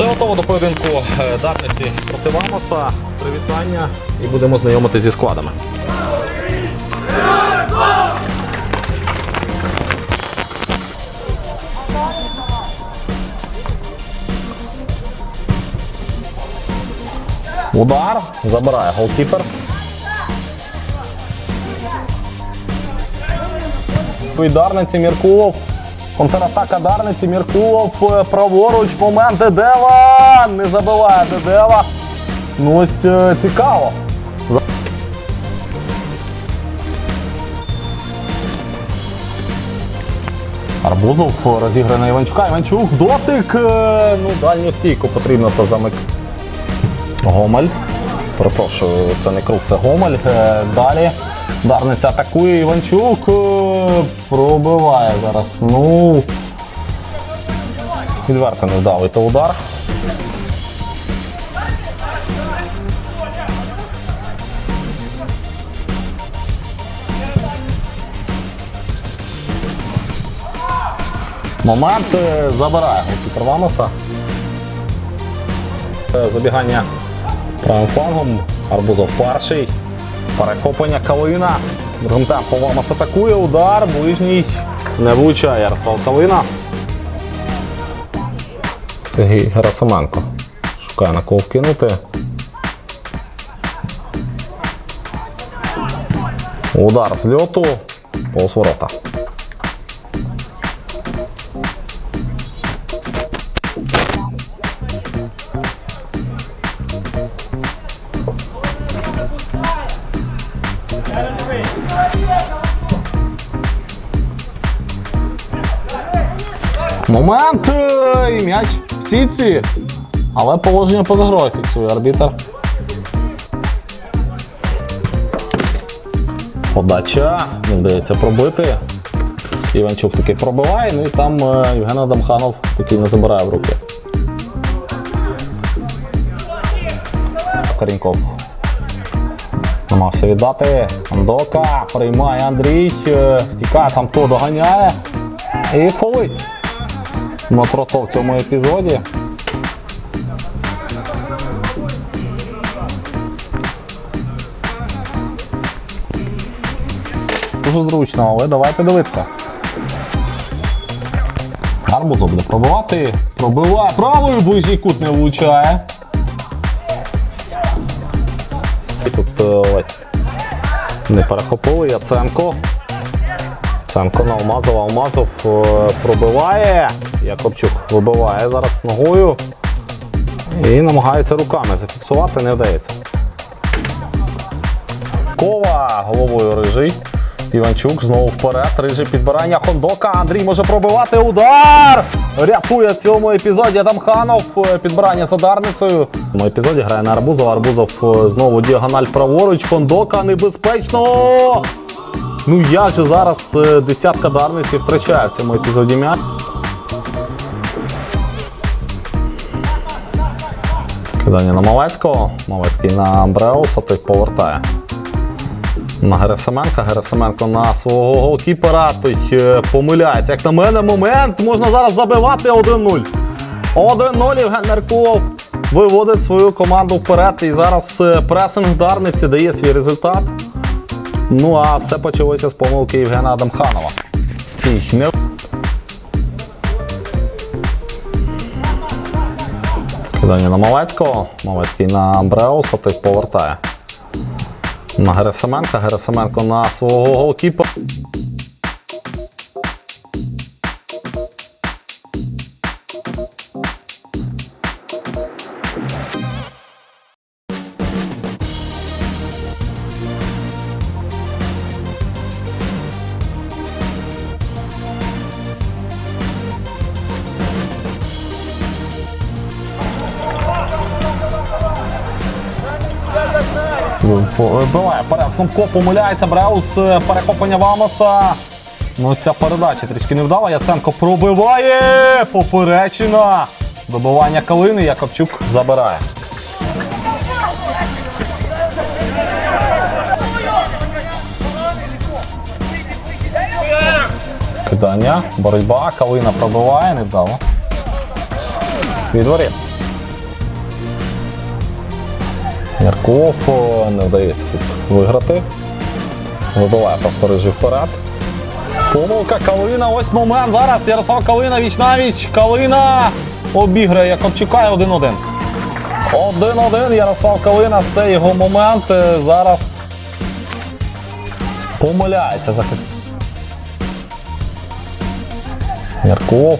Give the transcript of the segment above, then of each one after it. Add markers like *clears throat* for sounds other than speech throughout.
Все готово до поєдинку е, Дарниці проти Вамоса. Привітання і будемо знайомити зі складами. Удар. Забирає голкіпер. І Дарниці Міркулов. Контратака Дарниці Міркулов. е, Праворуч. Момент Дедева. Не забиває Дедева. Ну ось е, цікаво. Арбузов розіграє на Іванчука. Іванчук дотик. е, Ну, дальню стійку потрібно то замик. Гомель. Перепрошую, це не круг, це Гомель. Е, Далі. Дарниця атакує Іванчук. е, Пробиває зараз. Ну. Відверто невдалий то удар. Момент е, забирає голкіпер Вамоса. Забігання правим флангом. Арбузов перший. Перехоплення Калина. Грунта по вам атакує. Удар. Ближній не влучає Ярослав Калина. Сергій Герасименко. Шукає на кого вкинути. Удар з льоту. Повз ворота. Момент! е, І м'яч в сітці. Але положення поза грою фіксує арбітр. Подача. Не вдається пробити. Іванчук таки пробиває, ну і там е, Євген Адамханов такий не забирає в руки. Карінков намагався віддати. Андока приймає Андрій, е, втікає, там то доганяє і фолить. Матрото в цьому епізоді. Дуже зручно, але давайте дивитися. Гарбузов буде пробивати. Пробиває правою, ближній кут не влучає. І тут е, ледь не перехопили Яценко. Ценко на Алмазова. Алмазов е, пробиває. Якобчук вибиває зараз ногою. І намагається руками зафіксувати, не вдається. Кова головою рижий. Іванчук знову вперед. Рижий підбирання Хондока. Андрій може пробивати удар. Рятує в цьому епізоді Адамханов. Е, Підбирання за дарницею. Цьому епізоді грає на Арбузов. Арбузов е, знову діагональ праворуч. Хондока небезпечно. Ну як же зараз е, десятка дарниці втрачає в цьому епізоді м'яч. Кидання на Малецького. Малецький на Бреуса, той повертає. На Герасименка. Герасименко на свого голкіпера. Той е, помиляється. Як на мене, момент можна зараз забивати 1-0. 1-0 Євген Меркулов виводить свою команду вперед. І зараз е, пресинг Дарниці дає свій результат. Ну а все почалося з помилки Євгена Адамханова. Не... Кидання на Малецького. Малецький на Бреуса, той повертає. На Герасименка. Герасименко на свого голкіпера. Вбиває перед Снопко, помиляється. Бреус, е, перехоплення Вамоса. Ну, ця передача трішки не вдала. Яценко пробиває. Поперечина. Добивання Калини. Якобчук забирає. Кидання, боротьба, Калина пробиває, не вдало. Відворіт. Ярков не вдається тут виграти. Вибиває просто рижий вперед. Помилка Калина, ось момент. Зараз Ярослав Калина, віч навіч. Калина обіграє Якобчука і 1-1. 1-1 Ярослав Калина, це його момент. Е, Зараз помиляється. Ярков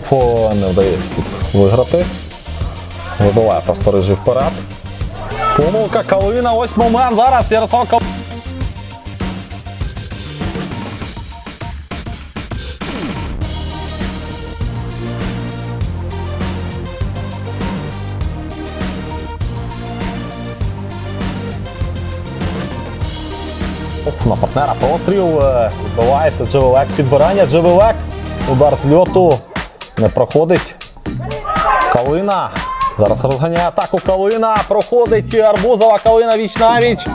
не вдається тут виграти. Вибиває просто рижий вперед. Помилка Калина, ось момент. Зараз Ярослав Калина. На партнера постріл. е, Відбувається Джевелек. Підбирання Джевелек. Удар з льоту. Не проходить. Калина. Зараз розганяє атаку Калина. Проходить Арбузова. Калина віч навіч.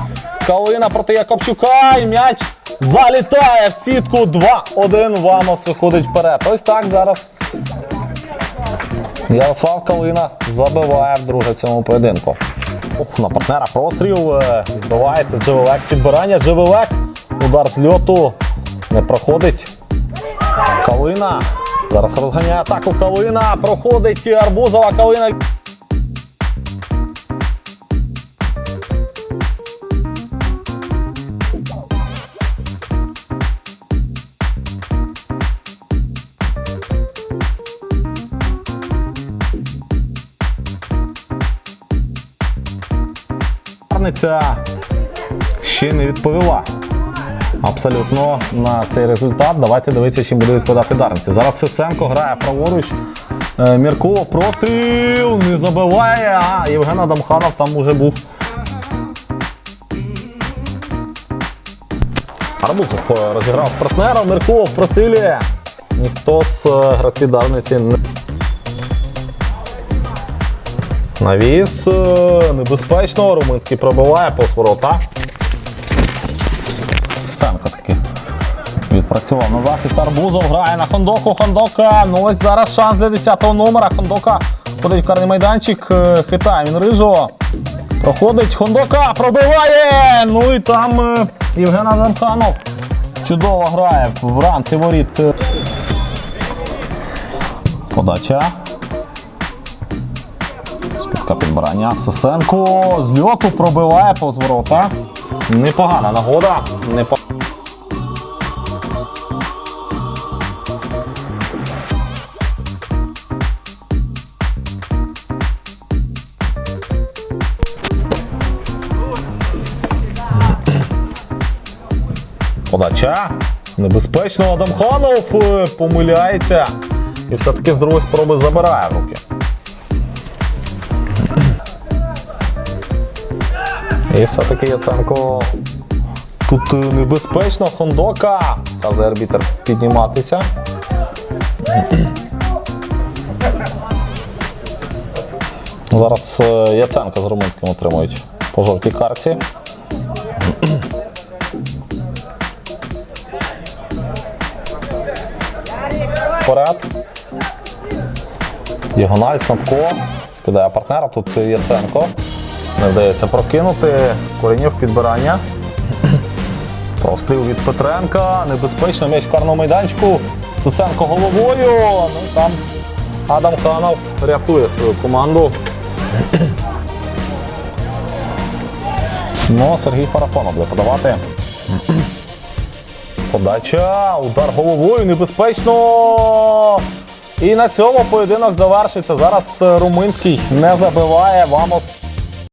Калина проти Якобчука. І м'яч залітає в сітку. 2-1. Вамос виходить вперед. Ось так зараз. Ярослав Калина забиває вдруге в цьому поєдинку. Оф, на партнера простріл. е, Відбувається Джевелек. Підбирання Джевелек. Удар з льоту. Не проходить. Калина. Зараз розганяє атаку Калина. Проходить Арбузова Калина. Парниця ще не відповіла. Абсолютно на цей результат. Давайте дивитися, чим буде відповідати Дарниці. Зараз Сисенко грає праворуч. Е, Мірков простріл не забиває. А Євген Адамханов там уже був. Арбузов е, розіграв з партнером. Мірков прострілює. Ніхто з е, гравців Дарниці не. Навіс е, небезпечно. Румунський пробиває повз ворота. Ценко таки відпрацював на захист. Арбузов грає на Хондоку. Хондока. Ну ось зараз шанс для 10-го номера. Хондока ходить в карний майданчик. е, Хитає він рижого. Проходить Хондока, пробиває. Ну і там е, Євген Адамханов чудово грає в рамці воріт. Подача. Скидка підбирання. Сосенко з льоту пробиває повз ворота. Непогана нагода. Непо... Подача. Небезпечно Адамханов е, помиляється. І все-таки з другої спроби забирає руки. І все-таки Яценко тут е, небезпечно, Хондока. Вказує арбітер підніматися. *clears throat* Зараз е, Яценко з Румунським отримують по жовтій карті. *clears throat* Вперед. Діагональ, Снапко. Скидає партнера. Тут Яценко. Не вдається прокинути. Коренів підбирання. Простріл від Петренка. Небезпечно м'яч в карному майданчику. Сисенко головою. Ну там Адам Ханов рятує свою команду. Ну, Сергій Фарафонов буде подавати. Подача, удар головою, небезпечно. І на цьому поєдинок завершиться. Зараз Румунський не забиває. Вамос